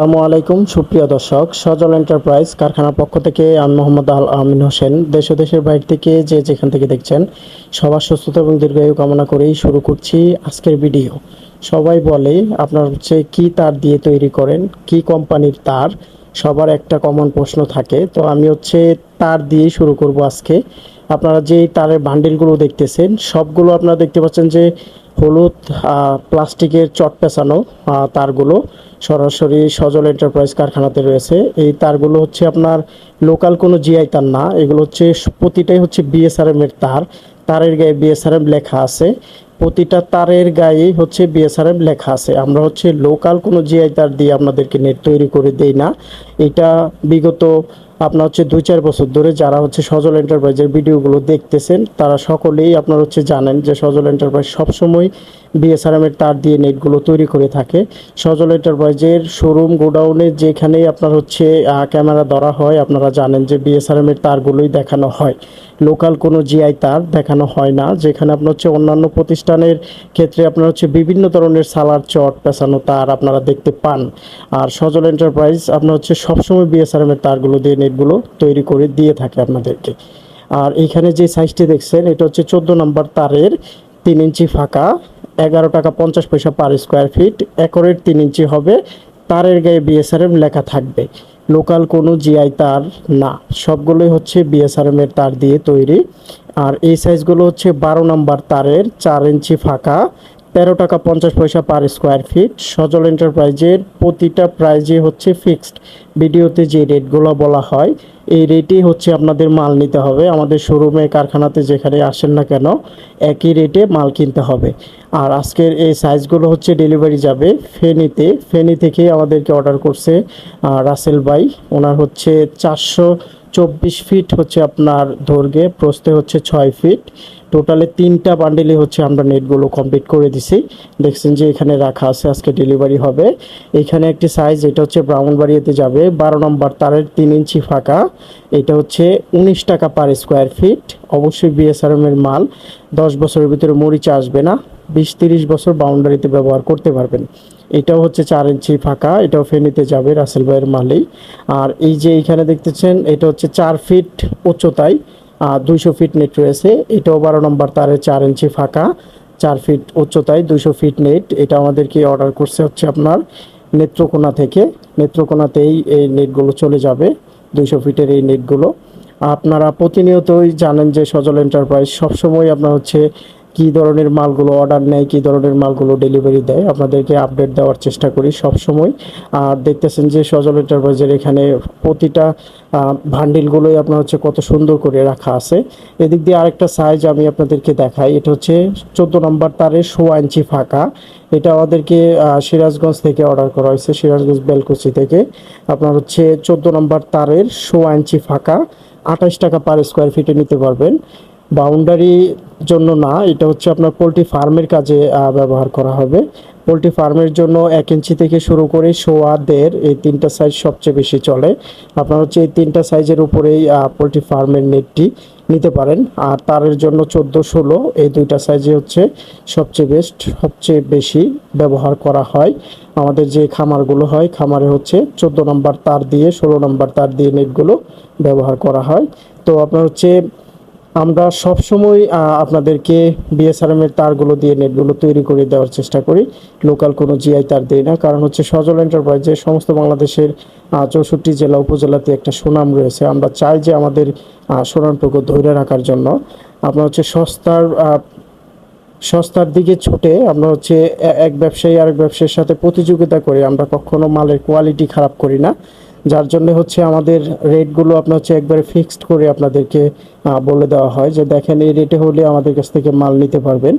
আসসালামু আলাইকুম, সুপ্রিয় দর্শক। সজল এন্টারপ্রাইজ কারখানার পক্ষ থেকে আমি মোহাম্মদ আল আমিন হোসেন। দেশ দেশের বাইরে থেকে যে যেখান থেকে দেখছেন, সবার সুস্থতা এবং দীর্ঘায়ু কামনা করেই শুরু করছি আজকের ভিডিও। সবাই বলে, আপনার হচ্ছে কি তার দিয়ে তৈরি করেন, কি কোম্পানির তার? সবার একটা কমন প্রশ্ন থাকে। তো আমি হচ্ছে তার দিয়ে শুরু করব আজকে। আপনারা যে তারের বান্ডিলগুলো দেখতেছেন, সবগুলো আপনারা দেখতে পাচ্ছেন যে হলুদ প্লাস্টিকের চট পেঁচানো তারগুলো সরাসরি সজল এন্টারপ্রাইজ কারখানাতে রয়েছে। এই তারগুলো হচ্ছে আপনার লোকাল কোনো জিআই তার না, এগুলো হচ্ছে প্রতিটাই হচ্ছে বিএসআরএম এর তার। তারের গায়ে বিএসআরএম লেখা আছে। প্রতিটা তারের গায়ে হচ্ছে বিএসআরএম লেখা আছে। আমরা হচ্ছে লোকাল কোনো জিআই তার দিয়ে আপনাদেরকে নেট তৈরি করে দেই না। এটা বিগত আপনার হচ্ছে দুই চার বছর ধরে যারা হচ্ছে সজল এন্টারপ্রাইজের ভিডিওগুলো দেখতেছেন, তারা সকলেই আপনার হচ্ছে জানেন যে সজল এন্টারপ্রাইজ সবসময় বিএসআরএম এর তার দিয়ে নেটগুলো তৈরি করে থাকে। সজল এন্টারপ্রাইজের শোরুম গোডাউনে যেখানেই আপনার হচ্ছে ক্যামেরা ধরা হয়, আপনারা জানেন যে বিএসআরএম এর তারগুলোই দেখানো হয়। লোকাল কোনো জিআই তার দেখানো হয় না, যেখানে আপনার হচ্ছে অন্যান্য প্রতিষ্ঠানের ক্ষেত্রে আপনার হচ্ছে বিভিন্ন ধরনের সালার চট পেঁচানো তার আপনারা দেখতে পান। আর সজল এন্টারপ্রাইজ আপনার হচ্ছে সবসময় বিএসআরএম এর তারগুলো দিয়ে নেটগুলো তৈরি করে দিয়ে থাকে আপনাদেরকে। আর এখানে যে সাইজটি দেখছেন, এটা হচ্ছে চোদ্দ নম্বর তারের তিন ইঞ্চি ফাঁকা, এগারো টাকা পঞ্চাশ পয়সা পার স্কোয়ার ফিট একরের তিন ইঞ্চি হবে, তারের গায়ে বিএসআরএম লেখা থাকবে। লোকাল কোনো জিআই তার না, সবগুলোই হচ্ছে বিএসআরএম এর তার দিয়ে তৈরি। আর এই সাইজগুলো হচ্ছে বারো নম্বর তারের চার ইঞ্চি ফাঁকা তেরো টাকা পঞ্চাশ পয়সা পার স্কোয়ার ফিট সজল এন্টারপ্রাইজের প্রতিটা প্রাইজে হচ্ছে ফিক্সড ভিডিওতে যে রেটগুলো বলা হয়, এই রেটেই হচ্ছে আপনাদের মাল নিতে হবে। আমাদের শোরুমে কারখানাতে যেখানে আসেন না কেন, একই রেটে মাল কিনতে হবে। আর আজকের এই সাইজগুলো হচ্ছে ডেলিভারি যাবে ফেনীতে। ফেনী থেকে আমাদেরকে অর্ডার করছে রাসেল ভাই। ওনার হচ্ছে চারশো চব্বিশ ফিট হচ্ছে আপনার দৈর্ঘ্যে, প্রস্থে হচ্ছে ছয় ফিট টোটালে তিনটা বান্ডেলে হচ্ছে আমরা নেটগুলো কমপ্লিট করে দিছি। দেখছেন যে এখানে রাখা আছে, আজকে ডেলিভারি হবে। এখানে একটি সাইজ এটা হচ্ছে ব্রাহ্মণবাড়িয়াতে যাবে। বারো নম্বর তারের তিন ইঞ্চি ফাঁকা। এটা হচ্ছে উনিশ টাকা পার স্কোয়ার ফিট অবশ্যই বিএসআরএম এর মাল। দশ বছরের ভিতরে মরিচা আসবে না। বিশ তিরিশ বছর বাউন্ডারিতে ব্যবহার করতে পারবেন। এটাও হচ্ছে চার ইঞ্চি ফাঁকা। এটাও ফেনিতে যাবে রাসেল ভাইয়ের মালেই। আর এই যে এইখানে দেখতেছেন, এটা হচ্ছে চার ফিট উচ্চতায়। দুইশো ফিট নেট রয়েছে। এটাও বারো নম্বর তারে চার ইঞ্চি ফাঁকা, চার ফিট উচ্চতায় দুশো ফিট নেট। এটা আমাদেরকে অর্ডার করছে হচ্ছে আপনার নেত্রকোনা থেকে। নেত্রকোনাতেই এই নেটগুলো চলে যাবে, দুইশো ফিটের এই নেটগুলো। আপনারা প্রতিনিয়তই জানেন যে সজল এন্টারপ্রাইজ সবসময় আপনার হচ্ছে কি ধরনের মালগুলো অর্ডার নেয়, কি ধরনের মালগুলো ডেলিভারি দেয়, আপনাদেরকে আপডেট দেওয়ার চেষ্টা করি সব সময় আর দেখতেছেন যে সজল এন্টারপ্রাইজের এখানে প্রতিটা ভান্ডিলগুলোই আপনার হচ্ছে কত সুন্দর করে রাখা আছে। এদিক দিয়ে আরেকটা সাইজ আমি আপনাদেরকে দেখাই, এটা হচ্ছে চোদ্দ নম্বর তারের সোয়া ইঞ্চি ফাঁকা। এটা আমাদেরকে সিরাজগঞ্জ থেকে অর্ডার করা হয়েছে, সিরাজগঞ্জ বেলকুচি থেকে। আপনার হচ্ছে চোদ্দ নম্বর তারের সোয়া ইঞ্চি ফাঁকা। আঠাশ টাকা পার স্কোয়ার ফিটে নিতে পারবেন। বাউন্ডারি জন্য না, এটা হচ্ছে আপনার পোলট্রি ফার্মের কাজে ব্যবহার করা হবে। পোলট্রি ফার্মের জন্য এক ইঞ্চি থেকে শুরু করে সোয়া, দেড়, এই তিনটা সাইজ সবচেয়ে বেশি চলে। আপনার হচ্ছে এই তিনটা সাইজের উপরেই পোলট্রি ফার্মের নেটটি নিতে পারেন। আর তারের জন্য চোদ্দ, ষোলো, এই দুইটা সাইজে হচ্ছে সবচেয়ে বেস্ট সবচেয়ে বেশি ব্যবহার করা হয়। আমাদের যে খামারগুলো হয়, খামারে হচ্ছে চোদ্দ নম্বর তার দিয়ে, ষোলো নম্বর তার দিয়ে নেটগুলো ব্যবহার করা হয়। তো আপনার হচ্ছে আমরা সবসময় আপনাদেরকে বিএসআরএম এর তারগুলো দিয়ে নেটগুলো তৈরি করে দেওয়ার চেষ্টা করি। লোকাল কোনো জিআই তার দিই না। কারণ হচ্ছে সজল এন্টারপ্রাইজে সমস্ত বাংলাদেশের চৌষট্টি জেলা উপজেলাতে একটা সুনাম রয়েছে। আমরা চাই যে আমাদের সুনামটুকু ধরে রাখার জন্য। আপনার হচ্ছে সস্তার সস্তার দিকে ছুটে আমরা হচ্ছে এক ব্যবসায়ী আরেক ব্যবসায়ীর সাথে প্রতিযোগিতা করে। আমরা কখনো মালের কোয়ালিটি খারাপ করি না। যার জন্য হচ্ছে আমাদের রেটগুলো আপনার হচ্ছে একবারে ফিক্সড করে আপনাদেরকে বলে দেওয়া হয় যে দেখেন এই রেটে হলে আমাদের কাছ থেকে মাল নিতে পারবেন।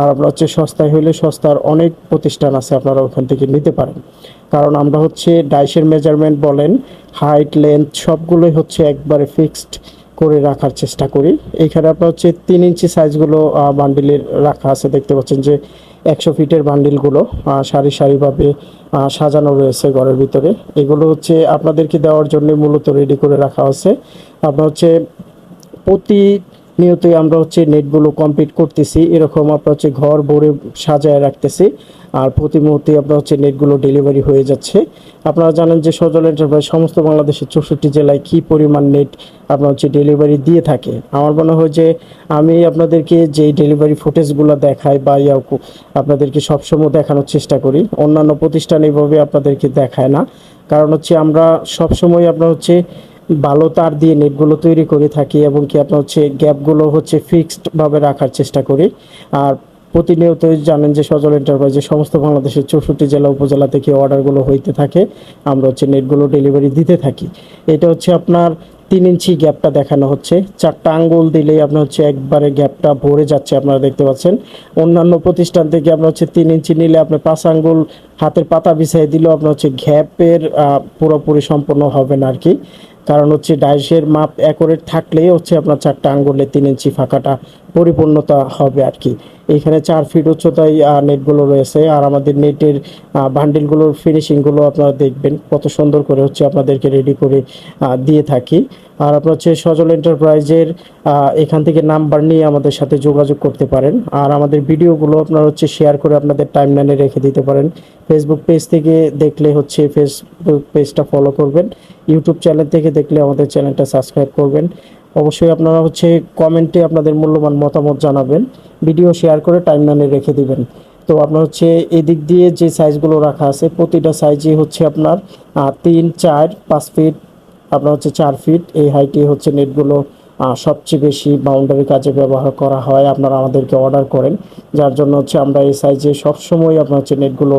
আর আপনার হচ্ছে সস্তায় হলে সস্তার অনেক প্রতিষ্ঠান আছে আপনারা ওখান থেকে নিতে পারেন। কারণ আমরা হচ্ছে ডাইসের মেজারমেন্ট বলেন হাইট লেন্থ সবগুলোই হচ্ছে একবারে ফিক্সড করে রাখার চেষ্টা করি। এখানে আপনার হচ্ছে তিন ইঞ্চি সাইজগুলো বান্ডিলের রাখা আছে। দেখতে পাচ্ছেন যে একশো ফিটের বান্ডিলগুলো সারি সারিভাবে সাজানো রয়েছে ঘরের ভিতরে। এগুলো হচ্ছে আপনাদেরকে দেওয়ার জন্য মূলত রেডি করে রাখা আছে আপনার হচ্ছে প্রতি নিয়তই আমরা হচ্ছে নেটগুলো কমপ্লিট করতেছি। এরকম আপনার হচ্ছে ঘর ভরে সাজায় রাখতেছি। আর প্রতি মুহূর্তে আপনার হচ্ছে নেটগুলো ডেলিভারি হয়ে যাচ্ছে। আপনারা জানেন যে সজল এন্টারপ্রাইজ সমস্ত বাংলাদেশের চৌষট্টি জেলায় কী পরিমাণ নেট আপনার হচ্ছে ডেলিভারি দিয়ে থাকে? আমার মনে হয় যে আমি আপনাদেরকে যেই ডেলিভারি ফুটেজগুলো দেখাই বা ইয়া আপনাদেরকে সবসময় দেখানোর চেষ্টা করি। অন্যান্য প্রতিষ্ঠান এইভাবে আপনাদেরকে দেখায় না। কারণ হচ্ছে আমরা সবসময় আপনার হচ্ছে ভালো তার দিয়ে নেটগুলো তৈরি করে থাকি এবং কি আপনার হচ্ছে গ্যাপগুলো হচ্ছে ফিক্সড ভাবে রাখার চেষ্টা করি। আর প্রতিনিয়তই জানেন যে সজল এন্টারপ্রাইজে সমস্ত বাংলাদেশের চৌষট্টি জেলা উপজেলা থেকে অর্ডারগুলো হইতে থাকে। আমরা হচ্ছে নেটগুলো ডেলিভারি দিতে থাকি। এটা হচ্ছে আপনার তিন ইঞ্চি গ্যাপটা দেখানো হচ্ছে। চারটা আঙ্গুল দিলেই আপনার হচ্ছে একবারে গ্যাপটা ভরে যাচ্ছে আপনারা দেখতে পাচ্ছেন। অন্যান্য প্রতিষ্ঠান থেকে আপনার হচ্ছে তিন ইঞ্চি নিলে আপনি পাঁচ আঙ্গুল হাতের পাতা বিছাই দিলেও আপনার হচ্ছে গ্যাপের পুরোপুরি সম্পূর্ণ হবে না আর কি। কারণ হচ্ছে ডাইসের মাপ অ্যাকোরেট থাকলেই হচ্ছে আপনার চারটা আঙ্গুলে তিন ইঞ্চি ফাঁকাটা পরিপূর্ণতা হবে আর কি। এখানে চার ফিট উচ্চতায় নেটগুলো রয়েছে আর আমাদের নেটের বান্ডিলগুলোর ফিনিশিংগুলো আপনারা দেখবেন কত সুন্দর করে হচ্ছে আপনাদেরকে রেডি করে দিয়ে থাকি। আর আপনার হচ্ছে সজল এন্টারপ্রাইজের এখান থেকে নাম্বার নিয়ে আমাদের সাথে যোগাযোগ করতে পারেন। আর আমাদের ভিডিওগুলো আপনারা হচ্ছে শেয়ার করে আপনাদের টাইম লাইনে রেখে দিতে পারেন। ফেসবুক পেজ থেকে দেখলে হচ্ছে ফেসবুক পেজটা ফলো করবেন। ইউটিউব চ্যানেল থেকে দেখলে আমাদের চ্যানেলটা সাবস্ক্রাইব করবেন। অবশ্যই আপনারা হচ্ছে কমেন্টে আপনাদের মূল্যবান মতামত জানাবেন। ভিডিও শেয়ার করে টাইম লাইনে রেখে দিবেন। তো আপনার হচ্ছে এদিক দিয়ে যে সাইজগুলো রাখা আছে, প্রতিটা সাইজই হচ্ছে আপনার তিন, চার, পাঁচ ফিট আপনার হচ্ছে চার ফিট এই হাইটে হচ্ছে নেটগুলো সবচেয়ে বেশি বাউন্ডারি কাজে ব্যবহার করা হয়, আপনারা আমাদেরকে অর্ডার করেন। যার জন্য হচ্ছে আমরা এই সাইজে সবসময় আপনার হচ্ছে নেটগুলো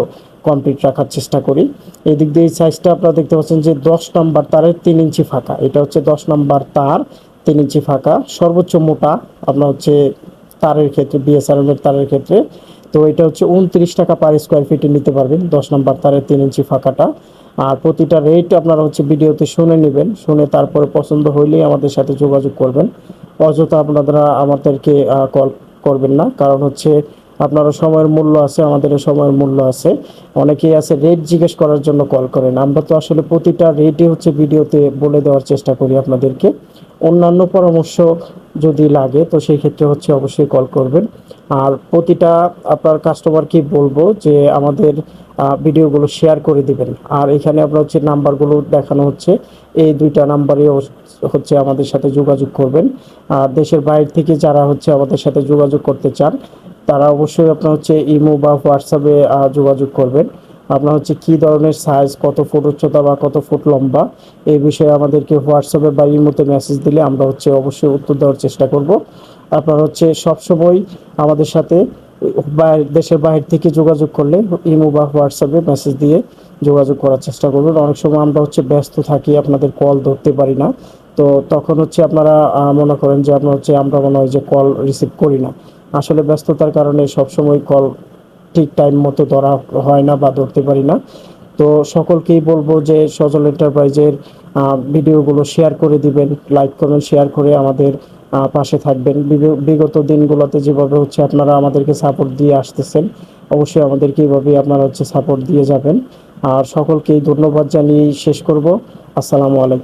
কমপ্লিট রাখার চেষ্টা করি। এই দিক দিয়ে এই সাইজটা আপনারা দেখতে পাচ্ছেন যে দশ নম্বর তারের তিন ইঞ্চি ফাঁকা। এটা হচ্ছে দশ নম্বর তার তিন ইঞ্চি ফাঁকা। সর্বোচ্চ মোটা আপনার হচ্ছে তারের ক্ষেত্রে বিএসআরএম এর তারের ক্ষেত্রে। তো এটা হচ্ছে উনত্রিশ টাকা পার স্কোয়ার ফিটে নিতে পারবেন। দশ নম্বর তারের তিন ইঞ্চি ফাঁকাটা। আর প্রতিটা রেট আপনারা হচ্ছে ভিডিওতে শুনে নেবেন। শুনে তারপরে পছন্দ হইলেই আমাদের সাথে যোগাযোগ করবেন। অযথা আপনারা আমাদেরকে কল করবেন না। কারণ হচ্ছে আপনারও সময়ের মূল্য আছে, আমাদেরও সময়ের মূল্য আছে। অনেকেই আছে রেট জিজ্ঞেস করার জন্য কল করেন আমরা তো আসলে প্রতিটা রেটই হচ্ছে ভিডিওতে বলে দেওয়ার চেষ্টা করি আপনাদেরকে। অন্যান্য পরামর্শ যদি লাগে, তো সেই ক্ষেত্রে হচ্ছে অবশ্যই কল করবেন। আর প্রতিটা আপনার কাস্টমারকে বলব যে আমাদের ভিডিওগুলো শেয়ার করে দিবেন। আর এখানে আপনার হচ্ছে নাম্বারগুলো দেখানো হচ্ছে। এই দুইটা নাম্বারে হচ্ছে আমাদের সাথে যোগাযোগ করবেন। আর দেশের বাইরে থেকে যারা হচ্ছে আমাদের সাথে যোগাযোগ করতে চান, তারা অবশ্যই আপনার হচ্ছে ইমো বা হোয়াটসঅ্যাপে যোগাযোগ করবেন। আপনার হচ্ছে কি ধরনের সাইজ কত ফুট উচ্চতা বা কত ফুট লম্বা, এই বিষয়ে আমাদেরকে হোয়াটসঅ্যাপে বা ইমোতে মেসেজ দিলে আমরা হচ্ছে অবশ্যই উত্তর দেওয়ার চেষ্টা করব। আপনার হচ্ছে সবসময় আমাদের সাথে দেশের বাইরে থেকে যোগাযোগ করলে ইমো বা হোয়াটসঅ্যাপে মেসেজ দিয়ে যোগাযোগ করার চেষ্টা করবেন অনেক সময় আমরা হচ্ছে ব্যস্ত থাকি, আপনাদের কল ধরতে পারি না। তো তখন হচ্ছে আপনারা মনে করেন যে আপনার হচ্ছে, আমরা মনে হয় যে কল রিসিভ করি না। আসলে ব্যস্ততার কারণে সবসময় কল ঠিক টাইম মতো ধরা হয় না বা ধরতে পারি না। তো সকলকেই বলব যে সজল এন্টারপ্রাইজের ভিডিওগুলো শেয়ার করে দিবেন লাইক কমেন্ট শেয়ার করে আমাদের পাশে থাকবেন। বিগ- বিগত দিনগুলোতে যেভাবে হচ্ছে আপনারা আমাদেরকে সাপোর্ট দিয়ে আসতেছেন, অবশ্যই আমাদেরকে এইভাবেই আপনারা হচ্ছে সাপোর্ট দিয়ে যাবেন। আর সকলকেই ধন্যবাদ জানিয়ে শেষ করব। আসসালামু আলাইকুম।